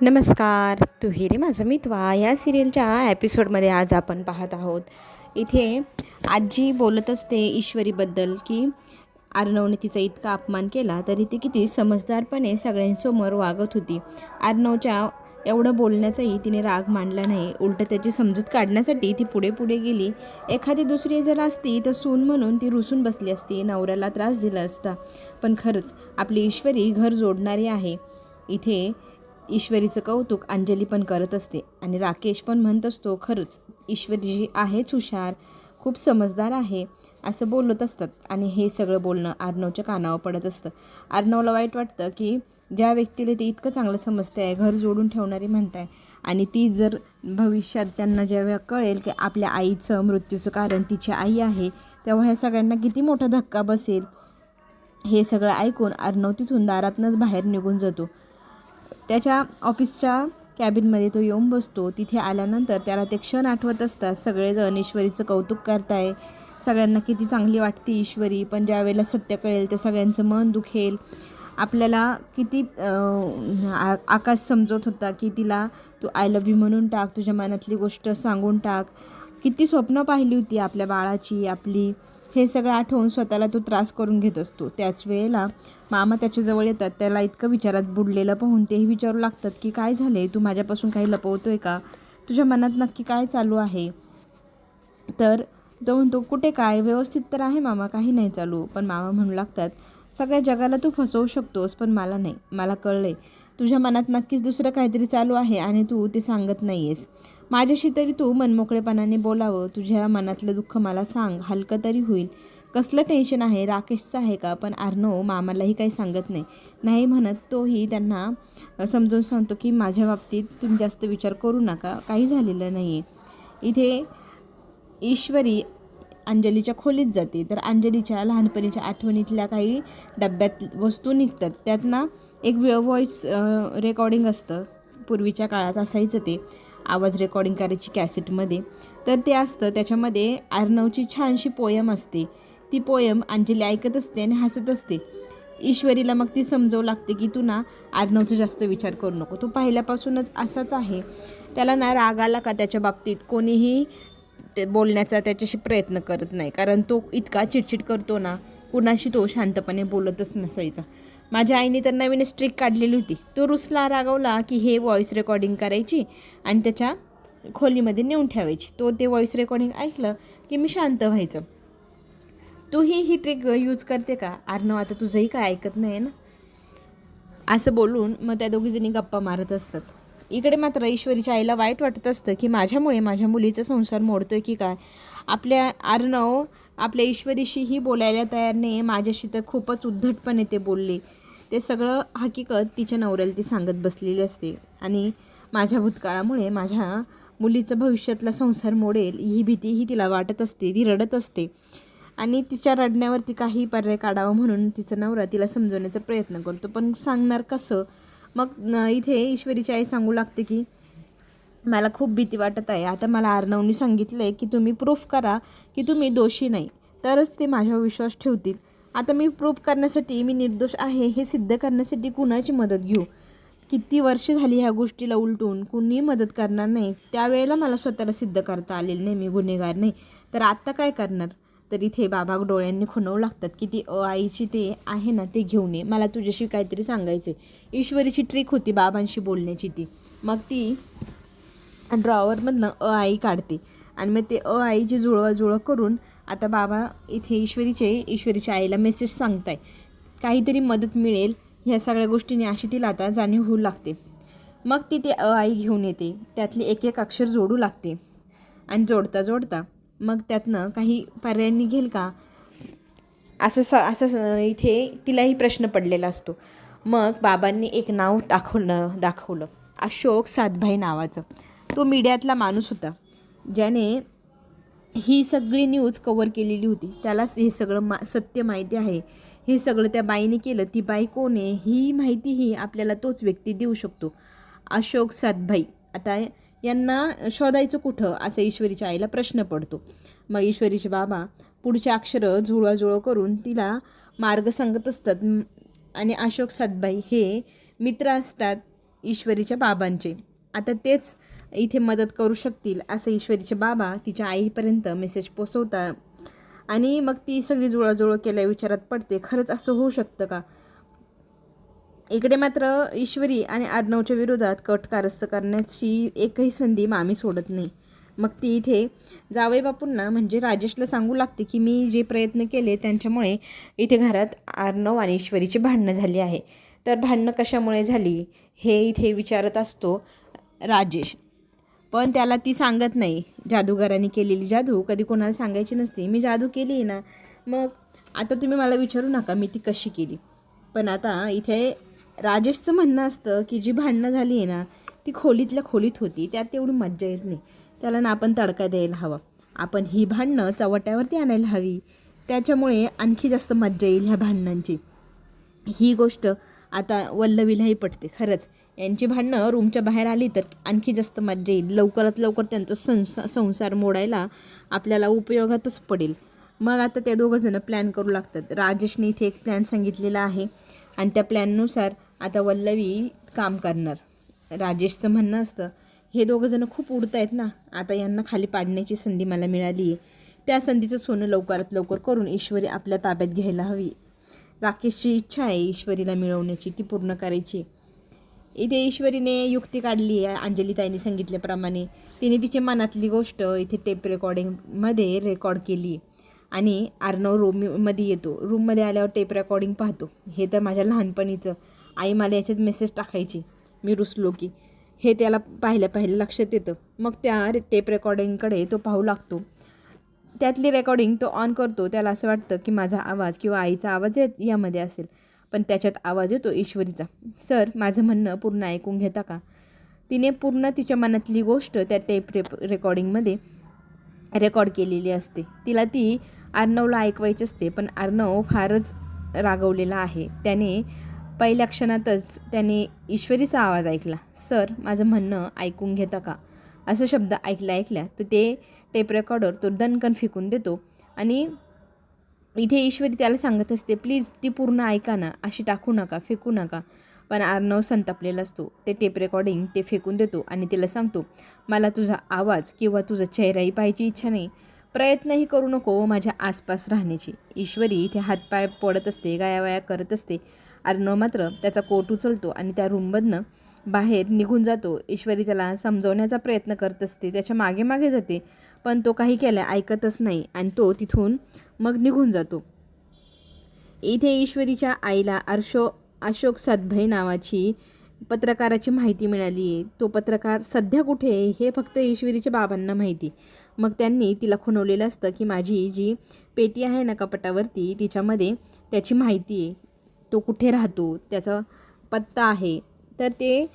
नमस्कार तू रे माझं मितवा या सिरियलच्या एपिसोडमध्ये आज आपण पाहत आहोत. इथे आजी बोलत असते ईश्वरीबद्दल की अर्णवने तिचा इतका अपमान केला तरी ती किती समजदारपणे सगळ्यांसमोर वागत होती. अर्णवच्या एवढं बोलण्याचाही तिने राग मांडला नाही. उलट त्याची समजूत काढण्यासाठी ती पुढे पुढे गेली. एखादी दुसरी जर असती तर सून म्हणून ती रुसून बसली असती नवऱ्याला त्रास दिला असता. पण खरंच आपली ईश्वरी घर जोडणारी आहे. इथे ईश्वरीचं कौतुक अंजली पण करत असते. आणि राकेश पण म्हणत असतो खरंच ईश्वरी जी आहेच हुशार खूप समजदार आहे असं बोलत असतात. आणि हे सगळं बोलणं अर्णवच्या कानावर पडत असतं. आर्नवला वाईट वाटतं की ज्या व्यक्तीला ते इतकं चांगलं समजते आहे घर जोडून ठेवणारी म्हणताय. आणि ती जर भविष्यात त्यांना जेव्हा कळेल की आपल्या आईचं मृत्यूचं कारण तिची आई आहे तेव्हा ह्या सगळ्यांना किती मोठा धक्का बसेल? हे सगळं ऐकून अर्णव तिथून दारातनंच बाहेर निघून जातो. त्याच्या ऑफिसच्या कॅबिनमध्ये तो येऊन बसतो. तिथे आल्यानंतर त्याला ते क्षण आठवत असतात. सगळेजण ईश्वरीचं कौतुक करताय. सगळ्यांना किती चांगली वाटते ईश्वरी पण ज्या वेळेला सत्य कळेल त्या सगळ्यांचं मन दुखेल. आपल्याला किती आ- आकाश समजत होता की तिला तू आय लव्ह यू म्हणून टाक तुझ्या मनातली गोष्ट सांगून टाक. किती स्वप्न पाहिली होती आपल्या बाळाची आपली. हे सगळं आठवून स्वतःला तो त्रास करून घेत असतो. त्याच वेळेला मामा त्याच्याजवळ येतात. त्याला इतकं विचारात बुडलेलं पाहून तेही विचारू लागतात की काय झाले तू माझ्यापासून काही लपवतोय का? तुझ्या मनात नक्की काय चालू आहे? तर तो म्हणतो कुठे काय? व्यवस्थित तर आहे मामा काही नाही चालू. पण मामा म्हणू लागतात सगळ्या जगाला तू फसवू शकतोस पण मला नाही. मला कळलं आहे तुझ्या मनात नक्कीच दुसरं काहीतरी चालू आहे आणि तू ते सांगत नाही आहेस माझ्याशी तरी तू मनमोकळेपणाने बोलावं. तुझ्या मनातलं दुःख मला सांग. हलकं तरी होईल. कसलं टेन्शन आहे? राकेशचं आहे का? पण अर्णव मामालाही काही सांगत नाही. नाही म्हणत तोही त्यांना समजून सांगतो की माझ्या बाबतीत तुम्ही जास्त विचार करू नका. काही झालेलं नाही आहे इथे ईश्वरी अंजलीच्या खोलीत जाते. तर अंजलीच्या लहानपणीच्या आठवणीतल्या काही डब्यात वस्तू निघतात. त्यात ना एक व्हॉईस रेकॉर्डिंग असतं. पूर्वीच्या काळात असायचं ते. आवाज रेकॉर्डिंग करायची कॅसेटमध्ये तर ते असतं त्याच्यामध्ये अर्णवची छानशी पोयम असते. ती पोयम अंजली ऐकत असते आणि हसत असते. ईश्वरीला मग ती समजावू लागते की तू ना अर्णवचा जास्त विचार करू नको. तो पहिल्यापासूनच असाच आहे. त्याला ना राग आला का त्याच्या बाबतीत कोणीही ते बोलण्याचा त्याच्याशी प्रयत्न करत नाही. कारण तो इतका चिडचिड करतो ना कुणाशी तो शांतपणे बोलतच नसायचा. माझ्या आईने तर नवीनच स्ट्रिक काढलेली होती. तो रुसला रागवला की हे व्हॉईस रेकॉर्डिंग करायची आणि त्याच्या खोलीमध्ये नेऊन ठेवायची. तो ते व्हॉईस रेकॉर्डिंग ऐकलं की मी शांत व्हायचं. तूही ही ट्रिक यूज करते का? आर्नव आता तुझंही काय ऐकत नाही ना? असं बोलून मग त्या दोघीजणी गप्पा मारत असतात. इकडे मात्र ईश्वरीच्या आईला वाईट वाटत असतं की माझ्यामुळे माझ्या मुलीचा संसार मोडतोय की काय? आपल्या आर्नव आपल्या ईश्वरीशीही बोलायला तयार नाही माझ्याशी तर खूपच उद्धटपणे ते बोलले. ते सगळं हकीकत तिच्या नवऱ्याला ती सांगत बसलेली असते. आणि माझ्या भूतकाळामुळे माझ्या मुलीचं भविष्यातला संसार मोडेल ही भीतीही तिला वाटत असते ती रडत असते. आणि तिच्या रडण्यावरती काही पर्याय काढावा म्हणून तिचा नवरा तिला समजवण्याचा प्रयत्न करतो. पण सांगणार कसं? मग इथे ईश्वरीची आई सांगू लागते की मला खूप भीती वाटत आहे. आता मला आर्नवनी सांगितलं आहे की तुम्ही प्रूफ करा की तुम्ही दोषी नाही. तरच ते माझ्यावर विश्वास ठेवतील. आता मी प्रूफ करण्यासाठी मी निर्दोष आहे हे सिद्ध करण्यासाठी कुणाची मदत घेऊ? किती वर्ष झाली ह्या गोष्टीला उलटून? कुणीही मदत करणार नाही. त्यावेळेला मला स्वतःला सिद्ध करता आलेलं नाही. मी गुन्हेगार नाही. तर आत्ता काय करणार? तर इथे बाबा डोळ्यांनी खुणवू लागतात. की ती अ आईची ते आहे ना ते घेऊन ये. मला तुझ्याशी काहीतरी सांगायचं आहे ईश्वरीची ट्रिक होती बाबांशी बोलण्याची ती. मग ती ड्रॉवरमधनं अ आई काढते. आणि मग ते अ आईची जुळवाजुळव करून आता बाबा इथे ईश्वरीचे ईश्वरीच्या आईला मेसेज सांगताय. काहीतरी मदत मिळेल. ह्या सगळ्या गोष्टीने अशी तिला आता जाणीव होऊ लागते. मग ती ते अ आई घेऊन येते. त्यातली एक एक अक्षर जोडू लागते. आणि जोडता जोडता मग त्यातनं काही पर्याय निघेल का? असं स असं स- इथे तिलाही प्रश्न पडलेला असतो. मग बाबांनी एक नाव दाखवलं दाखवलं. अशोक सातभाई नावाचं. तो मीडियातला माणूस होता ज्याने ही सगळी न्यूज कवर केलेली होती. त्यालाच हे सगळं मा सत्य माहिती आहे. हे सगळं त्या बाईने केलं. ती बाई कोण आहे? ही माहितीही आपल्याला तोच व्यक्ती देऊ शकतो. अशोक सातभाई. आता यांना शोधायचं कुठं? असं ईश्वरीच्या आईला प्रश्न पडतो. मग ईश्वरीचे बाबा पुढचे अक्षरं जुळवाजुळव करून तिला मार्ग सांगत असतात. आणि अशोक सातभाई हे मित्र असतात ईश्वरीच्या बाबांचे. आता तेच इथे मदत करू शकतील असं ईश्वरीचे बाबा तिच्या आईपर्यंत मेसेज पोचवतात. आणि मग ती सगळी जुळाजुळं केल्या विचारात पडते. खरंच असं होऊ शकतं का? इकडे मात्र ईश्वरी आणि अर्णवच्या विरोधात कट कारस्थ करण्याची एकही संधी मामी सोडत नाही. मग ती इथे जावई बापूंना म्हणजे राजेशला सांगू लागते की मी जे प्रयत्न केले त्यांच्यामुळे इथे घरात अर्णव आणि ईश्वरीची भांडणं झाली आहे. तर भांडणं कशामुळे झाली हे इथे विचारत असतो राजेश. पण त्याला ती सांगत नाही. जादूगारांनी केलेली जादू. कधी कोणाला सांगायची नसते. मी जादू केली आहे ना मग आता तुम्ही मला विचारू नका मी ती कशी केली. पण आता इथे राजेशचं म्हणणं असतं की जी भांडणं झाली आहे ना ती खोलीतल्या खोलीत होती. त्यात तेवढी मज्जा येत नाही. त्याला ना आपण तडका द्यायला हवा. आपण ही भांडणं चवट्यावरती आणायला हवी. त्याच्यामुळे आणखी जास्त मज्जा येईल ह्या भांडणांची. ही गोष्ट आता वल्लवीलाही पटते खरंच. यांची भांडणं रूमच्या बाहेर आली तर आणखी जास्त मज्जा येईल. लवकरात लवकर त्यांचा संसा संसार मोडायला आपल्याला उपयोगातच पडेल. मग आता ते दोघंजणं प्लॅन करू लागतात. राजेशने इथे एक प्लॅन सांगितलेला आहे आणि त्या प्लॅननुसार आता वल्लवी काम करणार. राजेशचं म्हणणं असतं हे दोघंजणं खूप उडत आहेत ना. आता यांना खाली पाडण्याची संधी मला मिळाली आहे त्या संधीचं सोनं लवकरात लवकर करून ईश्वरी आपल्या ताब्यात घ्यायला हवी. राकेशची इच्छा आहे ईश्वरीला मिळवण्याची ती पूर्ण करायची. इथे ईश्वरीने युक्ती काढली आहे अंजलीताईने सांगितल्याप्रमाणे. तिने तिच्या मनातली गोष्ट इथे टेप रेकॉर्डिंगमध्ये रेकॉर्ड केली. आणि आर्नव रूममध्ये येतो. रूममध्ये आल्यावर टेप रेकॉर्डिंग पाहतो. हे तर माझ्या लहानपणीचं. आई मला याच्यात मेसेज टाकायची. मी रुसलो की. हे त्याला पाहिल्या पाहिलं लक्षात येतं. मग त्या टेप रेकॉर्डिंगकडे तो पाहू लागतो. त्यातली रेकॉर्डिंग तो ऑन करतो त्याला असं वाटतं की माझा आवाज किंवा आईचा आवाज येत यामध्ये असेल. पण त्याच्यात आवाज येतो ईश्वरीचा. सर माझं म्हणणं पूर्ण ऐकून घेता का? तिने पूर्ण तिच्या मनातली गोष्ट त्या टेप रेप रेकॉर्डिंगमध्ये रेकॉर्ड केलेली असते. तिला ती अर्णवला ऐकवायची असते पण अर्णव फारच रागवलेला आहे. त्याने पहिल्या क्षणातच त्याने ईश्वरीचा आवाज ऐकला. सर माझं म्हणणं ऐकून घेता का? असं शब्द ऐकल्या ऐकल्या तर ते टेप रेकॉर्डर तो दणकन फेकून देतो. आणि इथे ईश्वरी त्याला सांगत असते प्लीज ती पूर्ण ऐका ना अशी टाकू नका फेकू नका. पण आर्नव संतापलेला असतो. ते टेप रेकॉर्डिंग ते फेकून देतो आणि तिला सांगतो मला तुझा आवाज किंवा तुझा चेहराही पाहायची इच्छा नाही. प्रयत्नही करू नको हो माझ्या आसपास राहण्याची. ईश्वरी इथे हातपाय पडत असते गायावाया करत असते. अर्णव मात्र त्याचा कोट उचलतो आणि त्या रूममधनं बाहेर निघून जातो. ईश्वरी त्याला समजवण्याचा प्रयत्न करत असते. त्याच्यामागे मागे जाते. पण तो काही केल्या ऐकतच नाही आणि तो तिथून मग निघून जातो. इथे ईश्वरीच्या आईला अर्शो अशोक सदभई नावाची पत्रकाराची माहिती मिळाली. आहे तो पत्रकार सध्या कुठे आहे हे फक्त ईश्वरीच्या बाबांना माहिती. मग त्यांनी तिला खुणवलेलं असतं की माझी जी पेटी आहे ना कपाटावरती तिच्यामध्ये त्याची माहिती आहे. तो कुठे राहतो? त्याचा पत्ता आहे. तर ते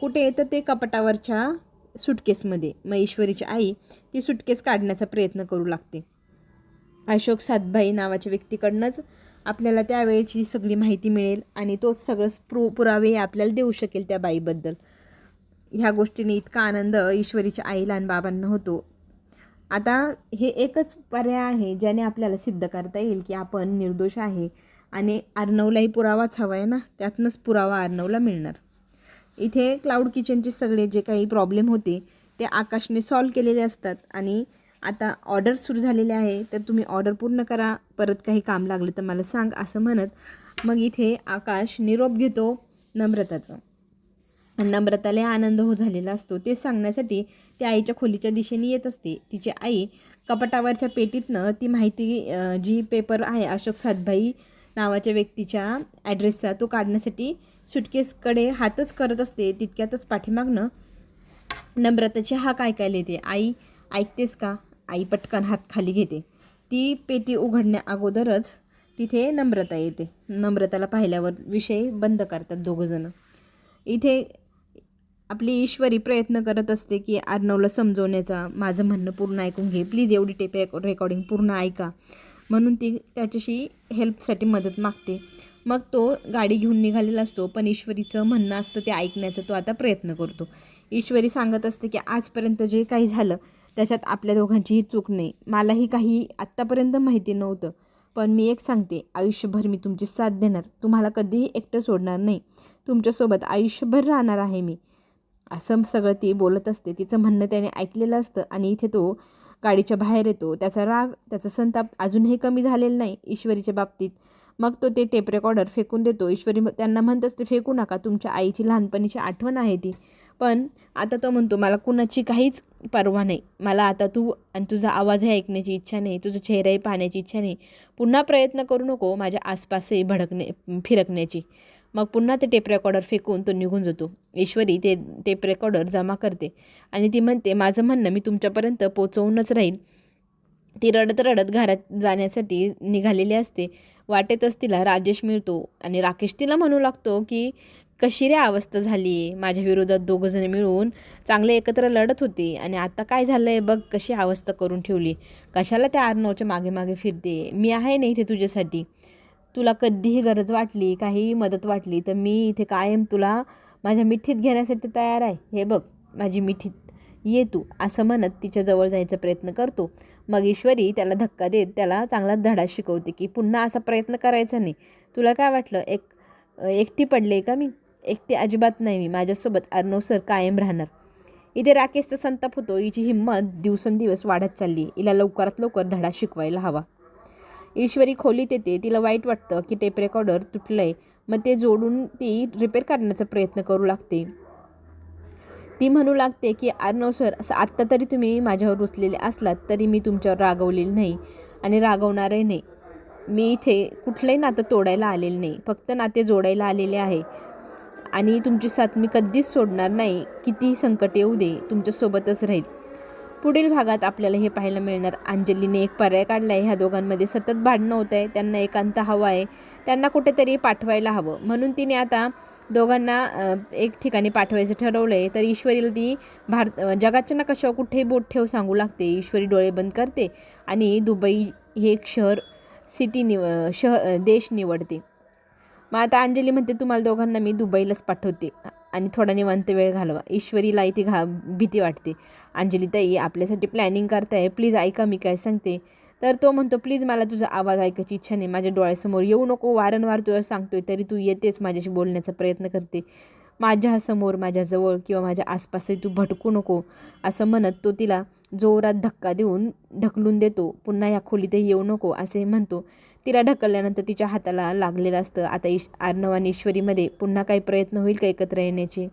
कुठे तर ते कपाटावरच्या सुटकेसमध्ये मग ईश्वरीची आई ती सुटकेस काढण्याचा प्रयत्न करू लागते. अशोक सातभाई नावाच्या व्यक्तीकडनंच आपल्याला त्यावेळेची सगळी माहिती मिळेल आणि तोच सगळं प्रू पुरावे आपल्याला देऊ शकेल त्या बाईबद्दल. ह्या गोष्टीने इतका आनंद ईश्वरीच्या आईला आणि बाबांना होतो. आता हे एकच पर्याय आहे ज्याने आपल्याला सिद्ध करता येईल की आपण निर्दोष आहे आणि अर्णवलाही पुरावाच हवा आहे ना? त्यातनंच पुरावा अर्णवला मिळणार. इथे क्लाउड किचनचे सगळे जे काही प्रॉब्लेम होते ते आकाशने सॉल्व केलेले असतात. आणि आता ऑर्डर सुरू झालेले आहे तर तुम्ही ऑर्डर पूर्ण करा. परत काही काम लागलं तर मला सांग असं म्हणत मग इथे आकाश निरोप घेतो नम्रताचा. नम्रताला आनंद हो झालेला असतो. ते सांगण्यासाठी ती आईच्या खोलीच्या दिशेने येत असते. तिची आई कपाटावरच्या पेटीतनं ती माहिती जी पेपर आहे अशोक सातभाई नावाच्या व्यक्तीच्या ॲड्रेसचा तो काढण्यासाठी सुटकेसकडे हातच करत असते तितक्यातच पाठीमागनं नम्रताची हाक ऐकायला येते. आई ऐकतेस का? आई पटकन हात खाली घेते. ती पेटी उघडण्या अगोदरच तिथे नम्रता येते. नम्रताला पाहिल्यावर विषय बंद करतात दोघंजणं. इथे आपली ईश्वरी प्रयत्न करत असते की अर्णवला समजवण्याचा माझं म्हणणं पूर्ण ऐकून घे. प्लीज एवढी टेप रेकॉर्डिंग पूर्ण ऐका. म्हणून ती त्याच्याशी हेल्पसाठी मदत मागते. मग तो गाडी घेऊन निघालेला असतो पण ईश्वरीचं म्हणणं असतं ते ऐकण्याचा तो आता प्रयत्न करतो. ईश्वरी सांगत असते की आजपर्यंत जे काही झालं त्याच्यात आपल्या दोघांचीही चूक नाही. मलाही काही आत्तापर्यंत माहिती नव्हतं पण मी एक सांगते आयुष्यभर मी तुमची साथ देणार. तुम्हाला कधीही एकटं सोडणार नाही. तुमच्यासोबत आयुष्यभर राहणार आहे मी. असं सगळं ती बोलत असते. तिचं म्हणणं त्याने ऐकलेलं असतं आणि इथे तो गाडीच्या बाहेर येतो. त्याचा राग त्याचा संताप अजूनही कमी झालेला नाही ईश्वरीच्या बाबतीत. मग तो ते टेप रेकॉर्डर फेकून देतो. ईश्वरी त्यांना म्हणत असते फेकू नका तुमच्या आईची लहानपणीची आठवण आहे ती. पण आता तो म्हणतो मला कुणाची काहीच परवा नाही. मला आता तू आणि तुझा आवाजही ऐकण्याची इच्छा नाही तुझा चेहराही पाहण्याची इच्छा नाही. पुन्हा प्रयत्न करू नको माझ्या आसपासही भडकणे फिरकण्याची. मग पुन्हा ते टेप रेकॉर्डर फेकून तो निघून जातो. ईश्वरी ते टेप रेकॉर्डर जमा करते आणि ती म्हणते माझं म्हणणं मी तुमच्यापर्यंत पोचवूनच राहील. ती रडत रडत घरात जाण्यासाठी निघालेली असते. वाटेतच तिला राजेश मिळतो. आणि राकेश तिला म्हणू लागतो की कशी रे अवस्था झाली? आहे माझ्या विरोधात दोघंजण मिळून चांगले एकत्र लढत होते. आणि आता काय झालं आहे बघ कशी अवस्था करून ठेवली? कशाला त्या आर्नवच्या मागे मागे फिरते? मी आहे ना इथे तुझ्यासाठी. तुला कधीही गरज वाटली काहीही मदत वाटली तर मी इथे कायम तुला माझ्या मिठीत घेण्यासाठी तयार आहे. हे बघ माझी मिठीत. ये तू असं म्हणत तिच्या जवळ जायचा प्रयत्न करतो. मग ईश्वरी त्याला धक्का देत त्याला चांगला धडा शिकवते की पुन्हा असा प्रयत्न करायचा नाही. तुला काय वाटलं? एक एकटी पडले का मी? एकटी अजिबात नाही मी. माझ्यासोबत अर्णव सर कायम राहणार. इथे राकेशचा संताप होतो. हिची हिंमत दिवसेंदिवस वाढत चालली. हिला लवकरात लवकर धडा शिकवायला हवा. ईश्वरी खोलीत येते. तिला वाईट वाटतं की टेप रेकॉर्डर तुटलं आहे मग ते जोडून ती रिपेअर करण्याचा प्रयत्न करू लागते. ती म्हणू लागते की अर्णव सर असं आत्ता तरी तुम्ही माझ्यावर रुचलेले असलात तरी मी तुमच्यावर रागवलेली नाही आणि रागवणारही नाही. मी इथे कुठलंही नातं तोडायला आलेलं नाही फक्त नाते जोडायला आलेले आहे आणि तुमची साथ मी कधीच सोडणार नाही कितीही संकट येऊ दे तुमच्यासोबतच राहील. पुढील भागात आपल्याला हे पाहायला मिळणार. अंजलीने एक पर्याय काढला आहे. ह्या दोघांमध्ये सतत भांडणं होत आहे. त्यांना एकांत हवा आहे. त्यांना कुठेतरी पाठवायला हवं. म्हणून तिने आता दोघांना एक ठिकाणी पाठवायचं ठरवलं आहे तर ईश्वरीला ती भारत जगाच्या नकाशावर कुठेही बोट ठेव सांगू लागते. ईश्वरी डोळे बंद करते आणि दुबई हे एक शहर सिटी निव शह देश निवडते. मग आता अंजली म्हणते तुम्हाला दोघांना मी दुबईलाच पाठवते. आणि थोडा निवांत वेळ घालवा. ईश्वरीला इथे घा भीती वाटते. अंजली ताई आपल्यासाठी प्लॅनिंग करताय. प्लीज ऐका मी काय सांगते. तर तो म्हणतो प्लीज मला तुझा आवाज ऐकायची इच्छा नाही. माझ्या डोळ्यासमोर येऊ नको. वारंवार तुला सांगतोय तरी तू येतेच माझ्याशी बोलण्याचा प्रयत्न करते. माझ्यासमोर माझ्याजवळ किंवा माझ्या आसपासही तू भटकू नको. असं म्हणत तो तिला जोरात धक्का देऊन ढकलून देतो. पुन्हा या खोलीतही येऊ नको असे म्हणतो. तिला ढकलल्यानंतर तिच्या हाताला लागलेलं असतं. आता ईश आर्णव आणि ईश्वरीमध्ये पुन्हा काही प्रयत्न होईल का एकत्र येण्याचे?